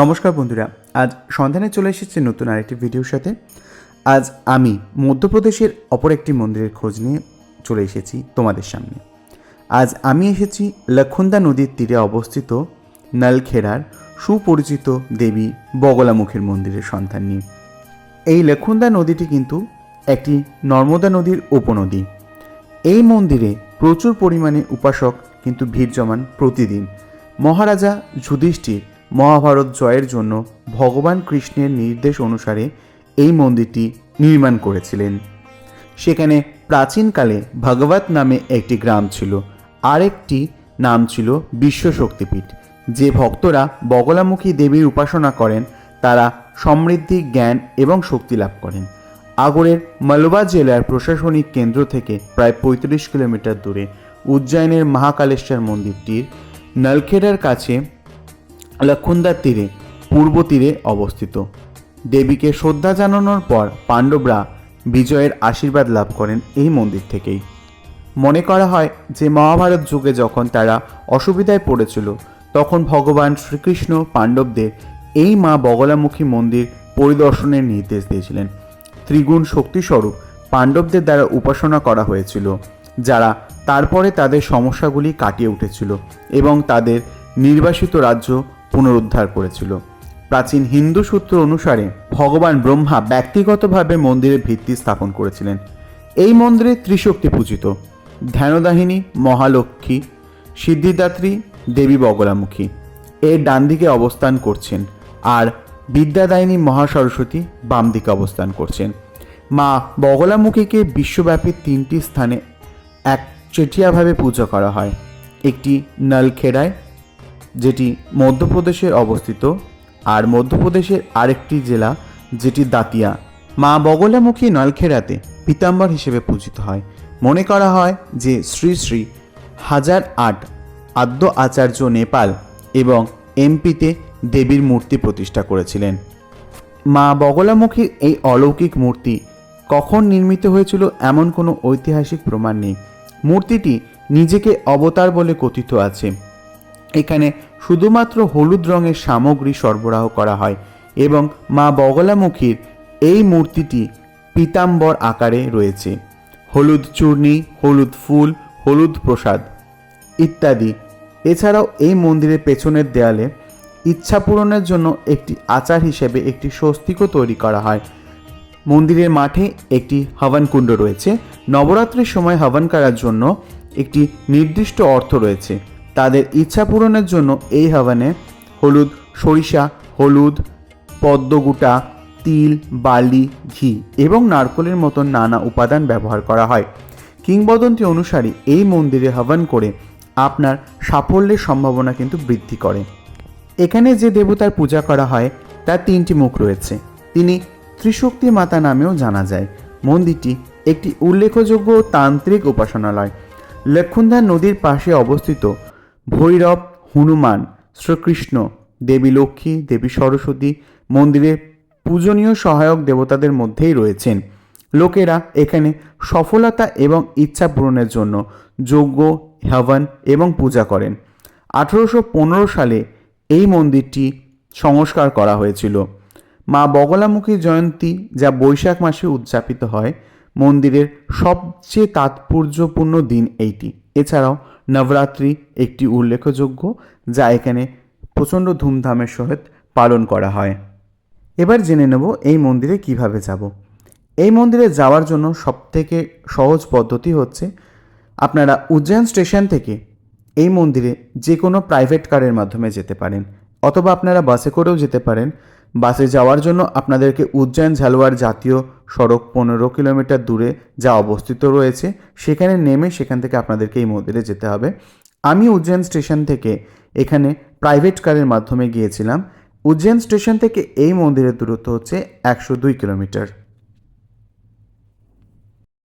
নমস্কার বন্ধুরা, আজ সন্ধানে চলে এসেছে নতুন আরেকটি ভিডিওর সাথে। আজ আমি মধ্যপ্রদেশের অপর একটি মন্দিরের খোঁজ নিয়ে চলে এসেছি তোমাদের সামনে। আজ আমি এসেছি লক্ষন্দা নদীর তীরে অবস্থিত নলখেরার সুপরিচিত দেবী বগলামুখের মন্দিরের সন্ধান নিয়ে। এই লক্ষন্দা নদীটি কিন্তু একটি নর্মদা নদীর উপনদী। এই মন্দিরে প্রচুর পরিমাণে উপাসক কিন্তু ভিড় জমান প্রতিদিন। মহারাজা যুধিষ্ঠির মহাভারত জয়ের জন্য ভগবান কৃষ্ণের নির্দেশ অনুসারে এই মন্দিরটি নির্মাণ করেছিলেন। সেখানে প্রাচীনকালে ভগবত নামে একটি গ্রাম ছিল। আরেকটি নাম ছিল বিশ্ব শক্তিপীঠ যে ভক্তরা বগলামুখী দেবীর উপাসনা করেন, তারা সমৃদ্ধি, জ্ঞান এবং শক্তি লাভ করেন। আগরের মালবা জেলার প্রশাসনিক কেন্দ্র থেকে প্রায় পঁয়ত্রিশ কিলোমিটার দূরে উজ্জয়নের মহাকালেশ্বর মন্দিরটির নলখেড়ার কাছে লক্ষণদার তীরে, পূর্ব তীরে অবস্থিত। দেবীকে শ্রদ্ধা জানানোর পর পাণ্ডবরা বিজয়ের আশীর্বাদ লাভ করেন এই মন্দির থেকেই। মনে করা হয় যে মহাভারত যুগে যখন তারা অসুবিধায় পড়েছিল, তখন ভগবান শ্রীকৃষ্ণ পাণ্ডবদের এই মা বগলামুখী মন্দির পরিদর্শনের নির্দেশ দিয়েছিলেন। ত্রিগুণ শক্তিস্বরূপ পাণ্ডবদের দ্বারা উপাসনা করা হয়েছিল, যারা তারপরে তাদের সমস্যাগুলি কাটিয়ে উঠেছিল এবং তাদের নির্বাসিত রাজ্য পুনরুদ্ধার করেছিল। প্রাচীন হিন্দু সূত্র অনুসারে ভগবান ব্রহ্মা ব্যক্তিগতভাবে মন্দিরের ভিত্তি স্থাপন করেছিলেন। এই মন্দিরে ত্রিশক্তি পূজিত। ধ্যানদাহিনী, মহালক্ষ্মী, সিদ্ধিদাত্রী, দেবী বগলামুখী। এর ডান দিকে অবস্থান করছেন আর বিদ্যাদায়িনী মহাসরস্বতী বাম দিকে অবস্থান করছেন। মা বগলামুখীকে বিশ্বব্যাপী তিনটি স্থানে এক চেটিয়াভাবে পূজা করা হয়। একটি নলখেড়ায় যেটি মধ্যপ্রদেশে অবস্থিত আর মধ্যপ্রদেশের আরেকটি জেলা যেটি দাতিয়া। মা বগলামুখী নলখেরাতে পীতাম্বর হিসেবে পূজিত হয়। মনে করা হয় যে শ্রী শ্রী হাজার আট আদ্য আচার্য নেপাল এবং এমপিতে দেবীর মূর্তি প্রতিষ্ঠা করেছিলেন। মা বগলামুখীর এই অলৌকিক মূর্তি কখন নির্মিত হয়েছিল এমন কোনো ঐতিহাসিক প্রমাণ নেই। মূর্তিটি নিজেকে অবতার বলে কথিত আছে। এখানে শুধুমাত্র হলুদ রঙের সামগ্রী সরবরাহ করা হয় এবং মা বগলামুখীর এই মূর্তিটি পীতাম্বর আকারে রয়েছে। হলুদ চূর্ণি, হলুদ ফুল, হলুদ প্রসাদ ইত্যাদি। এছাড়াও এই মন্দিরের পেছনের দেয়ালে ইচ্ছা পূরণের জন্য একটি আচার হিসেবে একটি স্বস্তিকও তৈরি করা হয়। মন্দিরের মাঠে একটি হবন কুণ্ড রয়েছে। নবরাত্রির সময় হবন করার জন্য একটি নির্দিষ্ট অর্থ রয়েছে। তাদের ইচ্ছা পূরণের জন্য এই হবনে হলুদ, সরিষা, হলুদ, পদ্মগুটা, তিল, বালি, ঘি এবং নারকলের মতন নানা উপাদান ব্যবহার করা হয়। কিংবদন্তি অনুসারে এই মন্দিরে হবন করে আপনার সাফল্যের সম্ভাবনা কিন্তু বৃদ্ধি করে। এখানে যে দেবতার পূজা করা হয়, তার তিনটি মুখ রয়েছে। তিনি ত্রিশক্তি মাতা নামেও জানা যায়। মন্দিরটি একটি উল্লেখযোগ্য তান্ত্রিক উপাসনালয়। লক্ষণধার নদীর পাশে অবস্থিত ভৈরব, হনুমান, শ্রীকৃষ্ণ, দেবী লক্ষ্মী, দেবী সরস্বতী মন্দিরে পূজনীয় সহায়ক দেবতাদের মধ্যেই রয়েছেন। লোকেরা এখানে সফলতা এবং ইচ্ছা পূরণের জন্য যজ্ঞ হবন এবং পূজা করেন। আঠেরোশো পনেরো সালে এই মন্দিরটি সংস্কার করা হয়েছিল। মা বগলামুখী জয়ন্তী যা বৈশাখ মাসে উদযাপিত হয়, মন্দিরের সবচেয়ে তাৎপর্যপূর্ণ দিন এইটি। এছাড়াও নবরাত্রি একটি উল্লেখযোগ্য যা এখানে প্রচণ্ড ধুমধামের সহিত পালন করা হয়। এবার জেনে নেব এই মন্দিরে কীভাবে যাব। এই মন্দিরে যাওয়ার জন্য সবথেকে সহজ পদ্ধতি হচ্ছে, আপনারা উজ্জয়ন স্টেশন থেকে এই মন্দিরে যে কোনো প্রাইভেট কারের মাধ্যমে যেতে পারেন, অথবা আপনারা বাসে করেও যেতে পারেন। বাসে যাওয়ার জন্য আপনাদেরকে উজ্জয়ন ঝালুয়ার জাতীয় সড়ক পনেরো কিলোমিটার দূরে যা অবস্থিত রয়েছে, সেখানে নেমে সেখান থেকে আপনাদেরকে এই মন্দিরে যেতে হবে। আমি উজ্জয়ন স্টেশন থেকে এখানে প্রাইভেট কারের মাধ্যমে গিয়েছিলাম। উজ্জয়ন স্টেশন থেকে এই মন্দিরের দূরত্ব হচ্ছে একশো দুই কিলোমিটার।